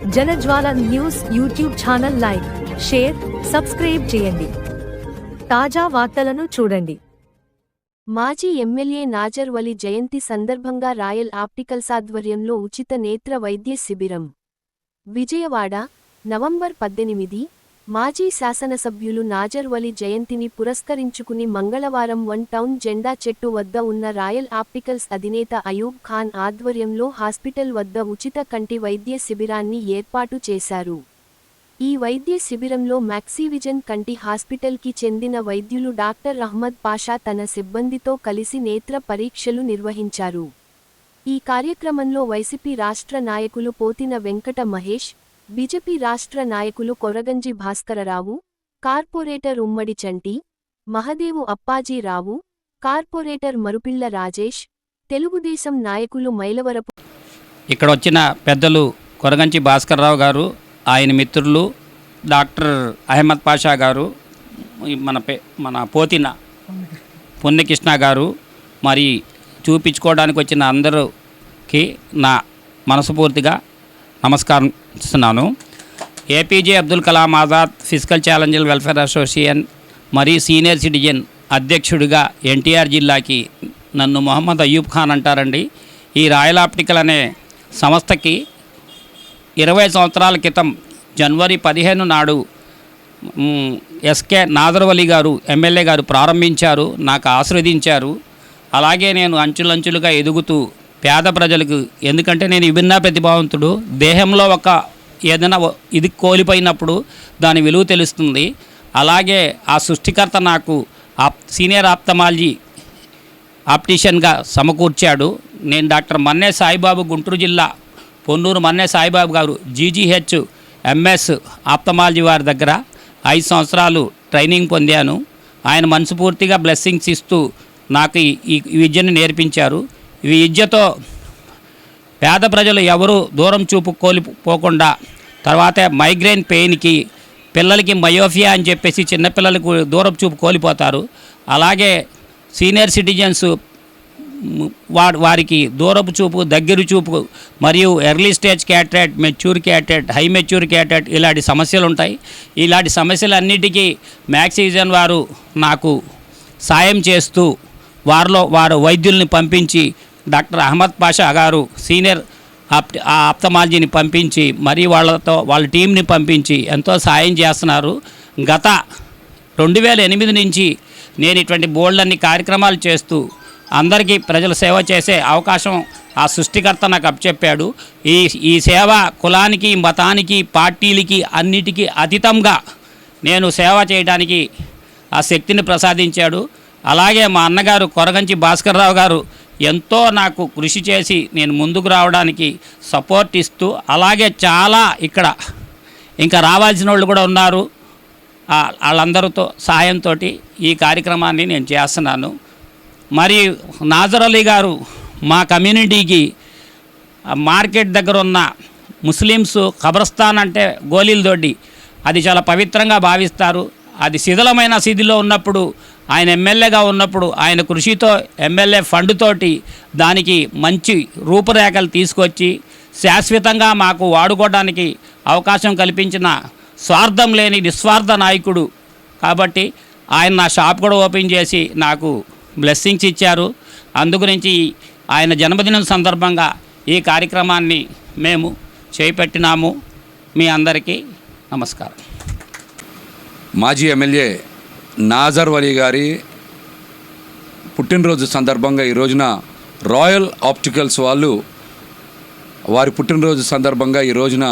Janajwala news YouTube channel like share subscribe చేయండి. తాజా వార్తలను చూడండి. మాజీ ఎమ్మెల్యే నాజర్ వలి జయంతి సందర్భంగా రాయల్ ఆప్టికల్స్ ఆధ్వర్యంలో ఉచిత నేత్ర వైద్య శిబిరం. విజయవాడ నవంబర్ పద్దెనిమిది మాజీ శాసనసభ్యులు నాజర్ వలి జయంతిని పురస్కరించుకుని మంగళవారం వన్ టౌన్ జెండా చెట్టు వద్ద ఉన్న రాయల్ ఆప్టికల్స్ అధినేత అయూబ్ ఖాన్ ఆధ్వర్యంలో హాస్పిటల్ వద్ద ఉచిత కంటి వైద్య శిబిరాన్ని ఏర్పాటు చేశారు. ఈ వైద్య శిబిరంలో మ్యాక్సివిజన్ కంటి హాస్పిటల్కి చెందిన వైద్యులు డాక్టర్ అహ్మద్ పాషా తన సిబ్బందితో కలిసి నేత్ర పరీక్షలు నిర్వహించారు. ఈ కార్యక్రమంలో వైసీపీ రాష్ట్ర నాయకులు పోతిన వెంకట మహేష్ బీజేపీ రాష్ట్ర నాయకులు కొరగంజి భాస్కరరావు కార్పొరేటర్ ఉమ్మడి చంటి మహదేవు అప్పాజీరావు కార్పొరేటర్ మరుపిళ్ళ రాజేష్ తెలుగుదేశం నాయకులు మైలవరపు ఇక్కడ వచ్చిన పెద్దలు కొరగంచి భాస్కర్రావు గారు ఆయన మిత్రులు డాక్టర్ అహ్మద్ పాషా గారు మన పే మన పోతిన పుణ్యకృష్ణ గారు మరి చూపించుకోవడానికి వచ్చిన అందరికి నా మనస్ఫూర్తిగా నమస్కారం ఇస్తున్నాను APJ Abdul Kalam Azad physical challenger welfare association మరియు సీనియర్ సిటిజన్ అధ్యక్షుడిగా ఎన్టీఆర్ జిల్లాకి నన్ను మొహమ్మద్ అయ్యూబ్ ఖాన్ అంటారండి. ఈ రాయల్ ఆప్టికల్ అనే సంస్థకి ఇరవై సంవత్సరాల క్రితం జనవరి పదిహేను నాడు ఎస్కే నాదర్వలి గారు ఎమ్మెల్యే గారు ప్రారంభించారు నాకు ఆశీర్వదించారు. అలాగే నేను అంచులంచులుగా ఎదుగుతూ పేద ప్రజలకు ఎందుకంటే నేను విభిన్న ప్రతిభావంతుడు దేహంలో ఒక ఏదైనా ఇది కోల్పోయినప్పుడు దాని విలువ తెలుస్తుంది. అలాగే ఆ సృష్టికర్త నాకు ఆప్ సీనియర్ ఆప్తమాలజీ ఆప్టిషియన్గా సమకూర్చాడు. నేను డాక్టర్ మన్నే సాయిబాబు గుంటూరు జిల్లా పొన్నూరు మన్నే సాయిబాబు గారు జీజీహెచ్ ఎంఎస్ ఆప్తమాలజీ వారి దగ్గర ఐదు సంవత్సరాలు ట్రైనింగ్ పొందాను. ఆయన మనస్ఫూర్తిగా బ్లెస్సింగ్స్ ఇస్తూ నాకు ఈ విద్యను నేర్పించారు. ఈ విద్యతో పేద ప్రజలు ఎవరు దూరం చూపు కోల్పోకుండా తర్వాత మైగ్రేన్ పెయిన్కి పిల్లలకి మయోఫియా అని చెప్పేసి చిన్నపిల్లలకు దూరం చూపు కోల్పోతారు. అలాగే సీనియర్ సిటిజన్స్ వారి వారికి దూరపు చూపు దగ్గర చూపు మరియు early stage cataract mature cataract high mature cataract ఇలాంటి సమస్యలు ఉంటాయి ఇలాంటి సమస్యలన్నిటికీ మ్యాక్సిజన్ వారు నాకు సాయం చేస్తూ వారిలో వారు వైద్యుల్ని పంపించి డాక్టర్ అహ్మద్ పాషా గారు సీనియర్ ఆ ఆప్తమాలజీని పంపించి మరి వాళ్ళతో వాళ్ళ టీంని పంపించి ఎంతో సాయం చేస్తున్నారు. గత రెండు వేల ఎనిమిది నుంచి నేను ఇటువంటి బోల్డన్ని కార్యక్రమాలు చేస్తూ అందరికీ ప్రజల సేవ చేసే అవకాశం ఆ సృష్టికర్త నాకు అప్పచెప్పాడు. ఈ ఈ సేవ కులానికి మతానికి పార్టీలకి అన్నిటికీ అతీతంగా నేను సేవ చేయడానికి ఆ శక్తిని ప్రసాదించాడు. అలాగే మా అన్నగారు కొరగంచి భాస్కర్రావు గారు ఎంతో నాకు కృషి చేసి నేను ముందుకు రావడానికి సపోర్ట్ ఇస్తూ అలాగే చాలా ఇక్కడ ఇంకా రావాల్సిన వాళ్ళు కూడా ఉన్నారు. వాళ్ళందరితో సహాయంతో ఈ కార్యక్రమాన్ని నేను చేస్తున్నాను. మరి నాజర్ అలీ గారు మా కమ్యూనిటీకి మార్కెట్ దగ్గర ఉన్న ముస్లిమ్స్ కబ్రస్థాన్ అంటే గోళీలతోటి దొడ్డి అది చాలా పవిత్రంగా భావిస్తారు. అది శిథిలమైన స్థితిలో ఉన్నప్పుడు ఆయన ఎమ్మెల్యేగా ఉన్నప్పుడు ఆయన కృషితో ఎమ్మెల్యే ఫండ్ తోటి దానికి మంచి రూపురేఖలు తీసుకొచ్చి శాశ్వతంగా మాకు వాడుకోవడానికి అవకాశం కల్పించిన స్వార్థం లేని నిస్వార్థ నాయకుడు. కాబట్టి ఆయన నా షాప్ కూడా ఓపెన్ చేసి నాకు బ్లెస్సింగ్స్ ఇచ్చారు. అందుగురించి ఆయన జన్మదినం సందర్భంగా ఈ కార్యక్రమాన్ని మేము చేపట్టినాము. మీ అందరికీ నమస్కారం. మాజీ ఎమ్మెల్యే నాజర్ వలీ గారి పుట్టినరోజు సందర్భంగా ఈ రోజున రాయల్ ఆప్టికల్స్ వాళ్ళు వారి పుట్టినరోజు సందర్భంగా ఈ రోజున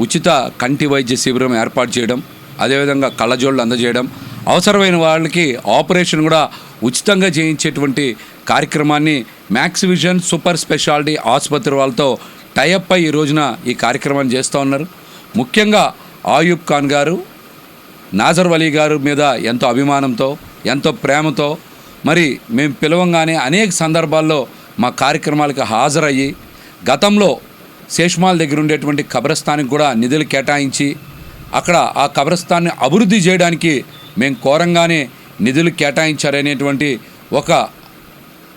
ఉచిత కంటి వైద్య శిబిరం ఏర్పాటు చేయడం అదేవిధంగా కళ్ళజోళ్ళు అందజేయడం అవసరమైన వాళ్ళకి ఆపరేషన్ కూడా ఉచితంగా చేయించేటువంటి కార్యక్రమాన్ని మ్యాక్స్ విజన్ సూపర్ స్పెషాలిటీ ఆసుపత్రి వాళ్ళతో టైఅప్ అయి ఈ రోజున ఈ కార్యక్రమాన్ని చేస్తూ ఉన్నారు. ముఖ్యంగా ఆయూబ్ ఖాన్ గారు నాజర్ వలీ గారి మీద ఎంతో అభిమానంతో ఎంతో ప్రేమతో మరి మేము పిలవంగానే అనేక సందర్భాల్లో మా కార్యక్రమాలకు హాజరయ్యి గతంలో శేష్మాల్ దగ్గర ఉండేటువంటి కబ్రస్థానికి కూడా నిధులు కేటాయించి అక్కడ ఆ కబ్రస్థాన్ని అభివృద్ధి చేయడానికి మేము కోరంగానే నిధులు కేటాయించారనేటువంటి ఒక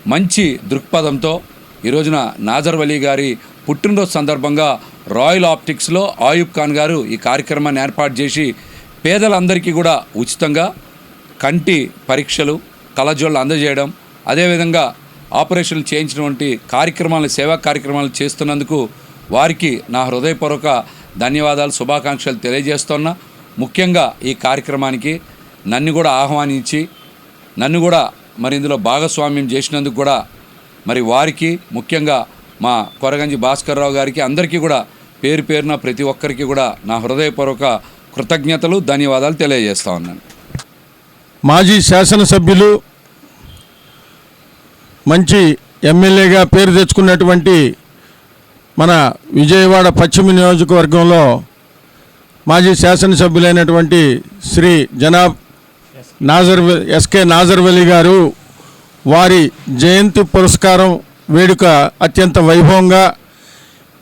మంచి దృక్పథంతో ఈ రోజున నాజర్ వలీ గారి పుట్టినరోజు సందర్భంగా రాయల్ ఆప్టిక్స్లో ఆయుబ్ ఖాన్ గారు ఈ కార్యక్రమాన్ని ఏర్పాటు చేసి పేదలందరికీ కూడా ఉచితంగా కంటి పరీక్షలు కళజోళ్ళు అందజేయడం అదేవిధంగా ఆపరేషన్లు చేయించినటువంటి కార్యక్రమాలు సేవా కార్యక్రమాలు చేస్తున్నందుకు వారికి నా హృదయపూర్వక ధన్యవాదాలు శుభాకాంక్షలు తెలియజేస్తున్నా. ముఖ్యంగా ఈ కార్యక్రమానికి నన్ను కూడా ఆహ్వానించి నన్ను కూడా మరి ఇందులో భాగస్వామ్యం చేసినందుకు కూడా మరి వారికి ముఖ్యంగా మా కొరగంజి భాస్కర్రావు గారికి అందరికీ కూడా పేరు పేరున ప్రతి ఒక్కరికి కూడా నా హృదయపూర్వక కృతజ్ఞతలు ధన్యవాదాలు తెలియజేస్తా ఉన్నాను. మాజీ శాసనసభ్యులు మంచి ఎమ్మెల్యేగా పేరు తెచ్చుకున్నటువంటి మన విజయవాడ పశ్చిమ నియోజకవర్గంలో మాజీ శాసనసభ్యులైనటువంటి శ్రీ జనాబ్ నాజర్ ఎస్కే నాజర్వలి గారు వారి జయంతి పురస్కారం వేడుక అత్యంత వైభవంగా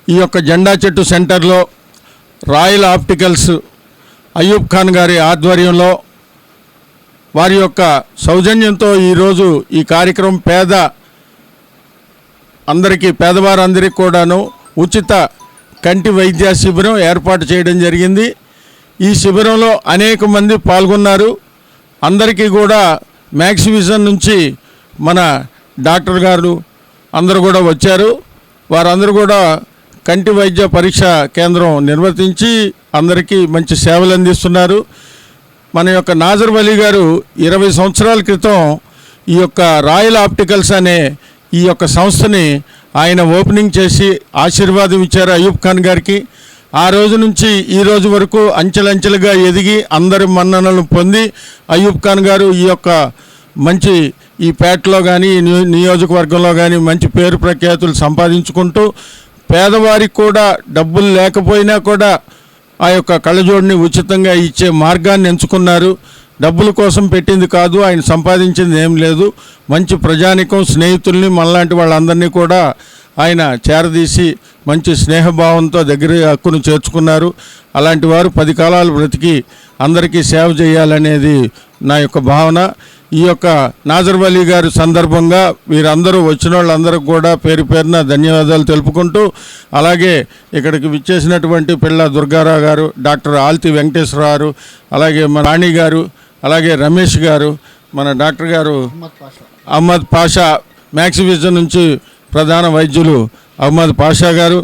ఈ యొక్క జెండా చెట్టు సెంటర్లో రాయల్ ఆప్టికల్స్ అయ్యూబ్ ఖాన్ గారి ఆధ్వర్యంలో వారి యొక్క సౌజన్యంతో ఈరోజు ఈ కార్యక్రమం పేద అందరికీ పేదవారందరికీ కూడాను ఉచిత కంటి వైద్య శిబిరం ఏర్పాటు చేయడం జరిగింది. ఈ శిబిరంలో అనేక మంది పాల్గొన్నారు. అందరికీ కూడా మ్యాక్సివిజన్ నుంచి మన డాక్టర్ గారు అందరూ కూడా వచ్చారు. వారందరూ కూడా కంటి వైద్య పరీక్ష కేంద్రం నిర్వర్తించి అందరికీ మంచి సేవలు అందిస్తున్నారు. మన యొక్క నాజర్ వలీ గారు ఇరవై సంవత్సరాల క్రితం ఈ యొక్క రాయల్ ఆప్టికల్స్ అనే ఈ యొక్క సంస్థని ఆయన ఓపెనింగ్ చేసి ఆశీర్వాదం ఇచ్చారు అయూబ్ ఖాన్ గారికి. ఆ రోజు నుంచి ఈ రోజు వరకు అంచెలంచెలుగా ఎదిగి అందరి మన్ననలు పొంది అయూబ్ ఖాన్ గారు ఈ యొక్క మంచి ఈ పేటలో కానీ ఈ నియో- నియోజకవర్గంలో కానీ మంచి పేరు ప్రఖ్యాతులు సంపాదించుకుంటూ పేదవారికి కూడా డబ్బులు లేకపోయినా కూడా ఆ యొక్క కళ్ళజోడిని ఉచితంగా ఇచ్చే మార్గాన్ని ఎంచుకున్నారు. డబ్బుల కోసం పెట్టింది కాదు ఆయన సంపాదించింది ఏం లేదు. మంచి ప్రజానికం స్నేహితుల్ని మనలాంటి వాళ్ళందరినీ కూడా ఆయన చేరదీసి మంచి స్నేహభావంతో దగ్గర హక్కును చేర్చుకున్నారు. అలాంటి వారు పది కాలాలు బ్రతికి అందరికీ సేవ చేయాలనేది నా యొక్క భావన. ఈ యొక్క నాజర్ అలీ గారి సందర్భంగా వీరందరూ వచ్చిన వాళ్ళందరికీ కూడా పేరు పేరున ధన్యవాదాలు తెలుపుకుంటూ అలాగే ఇక్కడికి విచ్చేసినటువంటి పిల్ల దుర్గారావు గారు డాక్టర్ ఆల్తి వెంకటేశ్వరరావు గారు అలాగే మన రాణి గారు అలాగే రమేష్ గారు మన డాక్టర్ గారు అహ్మద్ పాషా మ్యాక్స్ విజన్ నుంచి ప్రధాన వైద్యులు అహ్మద్ పాషా గారు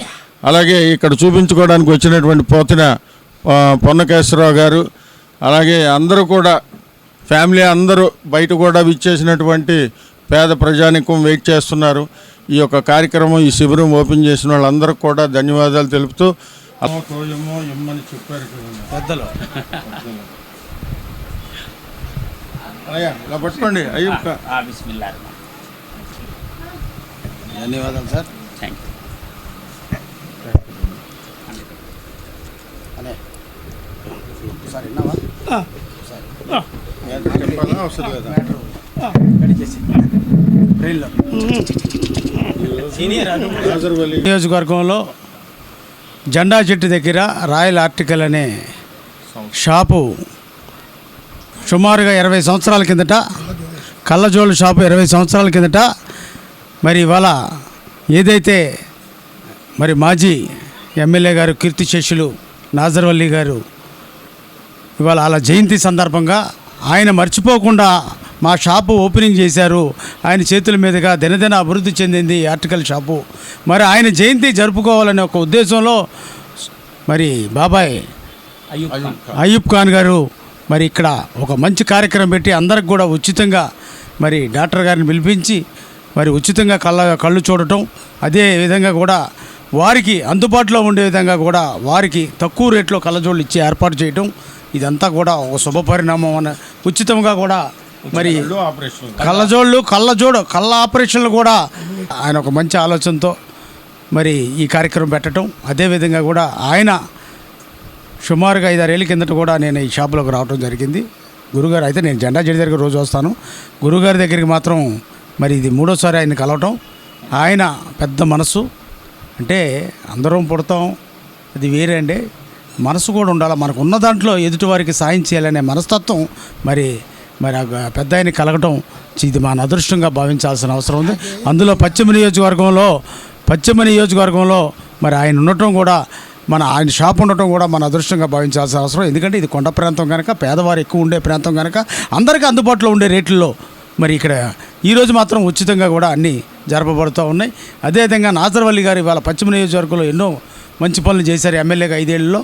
అలాగే ఇక్కడ చూపించుకోవడానికి వచ్చినటువంటి పోతిన పొన్నకేశ్వరరావు గారు అలాగే అందరూ కూడా ఫ్యామిలీ అందరూ బయట కూడా విచ్చేసినటువంటి పేద ప్రజానికం వెయిట్ చేస్తున్నారు. ఈ యొక్క కార్యక్రమం ఈ శిబిరం ఓపెన్ చేసిన వాళ్ళందరికీ కూడా ధన్యవాదాలు తెలుపుతూ చెప్పారు పెద్దలు. ఇలా పట్టుకోండి. అయ్యో ధన్యవాదాలు సార్. థ్యాంక్ యూ అనే. ఒకసారి విన్నావా? చెప్పాలా నియోజకవర్గంలో జెండా చెట్టు దగ్గర రాయల్ ఆర్టికల్ అనే షాపు సుమారుగా ఇరవై సంవత్సరాల కిందట కళ్ళజోళ్ళు షాపు ఇరవై సంవత్సరాల కిందట మరి ఇవాళ ఏదైతే మరి మాజీ ఎమ్మెల్యే గారు కీర్తి శేషులు నాజర్వల్లి గారు ఇవాళ అలా జయంతి సందర్భంగా ఆయన మర్చిపోకుండా మా షాపు ఓపెనింగ్ చేశారు. ఆయన చేతుల మీదుగా దినదిన అభివృద్ధి చెందింది ఆర్టికల్ షాపు. మరి ఆయన జయంతి జరుపుకోవాలనే ఒక ఉద్దేశంలో మరి బాబాయ్ అయ్యూబ్ ఖాన్ గారు మరి ఇక్కడ ఒక మంచి కార్యక్రమం పెట్టి అందరికి కూడా ఉచితంగా మరి డాక్టర్ గారిని పిలిపించి మరి ఉచితంగా కళ్ళ కళ్ళు చూడటం అదే విధంగా కూడా వారికి అందుబాటులో ఉండే విధంగా కూడా వారికి తక్కువ రేట్లో కళ్ళజోళ్ళు ఇచ్చి ఏర్పాటు చేయటం ఇదంతా కూడా ఒక శుభ పరిణామం అని ఉచితంగా కూడా మరి కళ్ళజోళ్ళు కళ్ళజోడు కళ్ళ ఆపరేషన్లు కూడా ఆయన ఒక మంచి ఆలోచనతో మరి ఈ కార్యక్రమం పెట్టడం అదేవిధంగా కూడా ఆయన సుమారుగా ఐదారేళ్ళ కిందట కూడా నేను ఈ షాపులోకి రావడం జరిగింది. గురుగారు అయితే నేను జెండా జడి దగ్గర రోజు వస్తాను. గురుగారి దగ్గరికి మాత్రం మరి ఇది మూడోసారి ఆయన కలవటం. ఆయన పెద్ద మనసు. అంటే అందరం పుడతాం. అది వేరే అండి. మనసు కూడా ఉండాలి? మనకు ఉన్న దాంట్లో ఎదుటివారికి సాయం చేయాలనే మనస్తత్వం మరి మరి ఆ పెద్ద ఆయన కలగటం ఇది మన అదృష్టంగా భావించాల్సిన అవసరం ఉంది. అందులో పశ్చిమ నియోజకవర్గంలో పశ్చిమ నియోజకవర్గంలో మరి ఆయన ఉండటం కూడా మన ఆయన షాప్ ఉండటం కూడా మన అదృష్టంగా భావించాల్సిన అవసరం ఎందుకంటే ఇది కొండ ప్రాంతం కనుక పేదవారు ఎక్కువ ఉండే ప్రాంతం కనుక అందరికీ అందుబాటులో ఉండే రేట్లలో మరి ఇక్కడ ఈరోజు మాత్రం ఉచితంగా కూడా అన్నీ జరపబడుతూ ఉన్నాయి. అదేవిధంగా నాజర్వల్లి గారు ఇవాళ పశ్చిమ నియోజకవర్గంలో ఎన్నో మంచి పనులు చేశారు ఎమ్మెల్యేగా ఐదేళ్ళలో.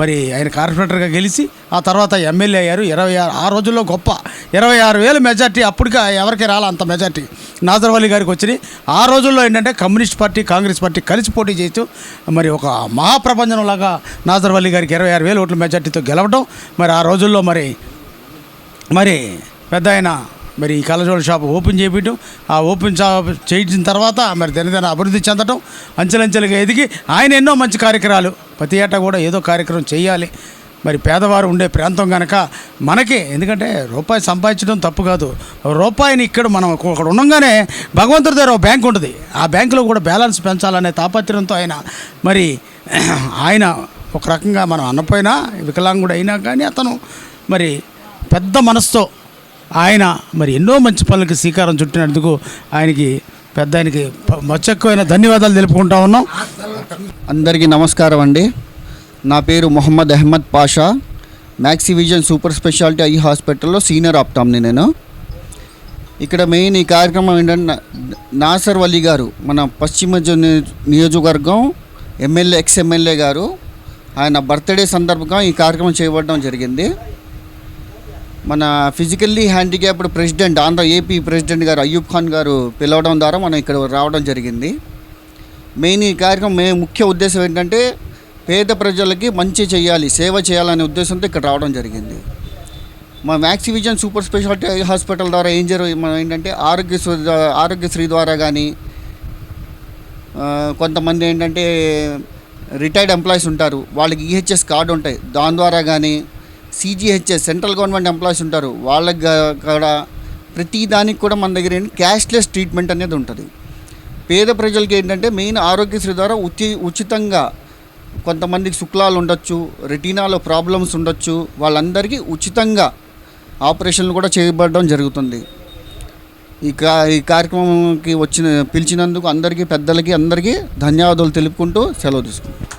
మరి ఆయన కార్పొరేటర్గా గెలిచి ఆ తర్వాత ఎమ్మెల్యే అయ్యారు. ఇరవై ఆరు ఆ రోజుల్లో గొప్ప. ఇరవై ఆరు వేల మెజార్టీ అప్పటికే ఎవరికి రాల అంత మెజార్టీ. నాజర్వల్లి గారికి వచ్చినాయి. ఆ రోజుల్లో ఏంటంటే కమ్యూనిస్ట్ పార్టీ కాంగ్రెస్ పార్టీ కలిసి పోటీ చేస్తూ మరి ఒక మహాప్రపంచంలాగా నాజర్వల్లి గారికి ఇరవై ఆరు వేల ఓట్ల మెజార్టీతో గెలవడం మరి ఆ రోజుల్లో మరి మరి పెద్ద ఆయన మరి ఈ కళ్ళజోళ్ళ షాప్ ఓపెన్ చేపించడం ఆ ఓపెన్ షాప్ చేయించిన తర్వాత మరి దినదిన అభివృద్ధి చెందడం అంచెలంచెలుగా ఎదిగి ఆయన ఎన్నో మంచి కార్యక్రమాలు. ప్రతి ఏటా కూడా ఏదో కార్యక్రమం చేయాలి. మరి పేదవారు ఉండే ప్రాంతం కనుక మనకే ఎందుకంటే రూపాయి సంపాదించడం తప్పు కాదు. రూపాయిని ఇక్కడ మనం ఒకడు ఉండగానే భగవంతుడి దగ్గర ఒక బ్యాంక్ ఉంటుంది. ఆ బ్యాంకులో కూడా బ్యాలెన్స్ పెంచాలనే తాపత్రయంతో ఆయన మరి ఆయన ఒక రకంగా మనం అన్నపోయినా వికలాంగుడు అయినా కానీ అతను మరి పెద్ద మనసుతో ఆయన మరి ఎన్నో మంచి పనులకు శ్రీకారం చుట్టినందుకు ఆయనకి పెద్ద ఆయనకి మచ్చక్కువైన ధన్యవాదాలు తెలుపుకుంటా ఉన్నాం. అందరికీ నమస్కారం అండి. నా పేరు Mohammed Ahmed Pasha. Maxivision super speciality eye హాస్పిటల్లో సీనియర్ ఆప్టామ్ని నేను. ఇక్కడ మెయిన్ ఈ కార్యక్రమం ఏంటంటే నాసర్ వలీ గారు మన పశ్చిమ నియోజకవర్గం ఎమ్మెల్యే ఎక్స్ ఎమ్మెల్యే గారు ఆయన బర్త్డే సందర్భంగా ఈ కార్యక్రమం చేయబడడం జరిగింది. మన physically handicapped president Andhra AP president గారు అయ్యూబ్ ఖాన్ గారు పిలవడం ద్వారా మనం ఇక్కడ రావడం జరిగింది. మెయిన్ ఈ కార్యక్రమం మే ముఖ్య ఉద్దేశం ఏంటంటే పేద ప్రజలకి మంచి చేయాలి సేవ చేయాలనే ఉద్దేశంతో ఇక్కడ రావడం జరిగింది. మా మ్యాక్సివిజన్ సూపర్ స్పెషాలిటీ హాస్పిటల్ ద్వారా ఏం జరుగు మనం ఏంటంటే ఆరోగ్యశ్రీ ఆరోగ్యశ్రీ ద్వారా కానీ కొంతమంది ఏంటంటే రిటైర్డ్ ఎంప్లాయీస్ ఉంటారు. వాళ్ళకి ఈహెచ్ఎస్ కార్డు ఉంటాయి. దాని ద్వారా కానీ సిజిహెచ్ఎస్ సెంట్రల్ గవర్నమెంట్ ఎంప్లాయీస్ ఉంటారు. వాళ్ళకి గా- కూడా ప్రతి దానికి కూడా మన దగ్గర క్యాష్లెస్ ట్రీట్మెంట్ అనేది ఉంటుంది. పేద ప్రజలకి ఏంటంటే మెయిన్ ఆరోగ్యశ్రీ ద్వారా ఉచి ఉచితంగా కొంతమందికి శుక్లాలు ఉండొచ్చు రెటీనాలో ప్రాబ్లమ్స్ ఉండొచ్చు వాళ్ళందరికీ ఉచితంగా ఆపరేషన్లు కూడా చేయబడడం జరుగుతుంది. ఈ కా ఈ కార్యక్రమంకి వచ్చిన పిలిచినందుకు అందరికీ పెద్దలకి అందరికీ ధన్యవాదాలు తెలుపుకుంటూ సెలవు తీసుకుంటాం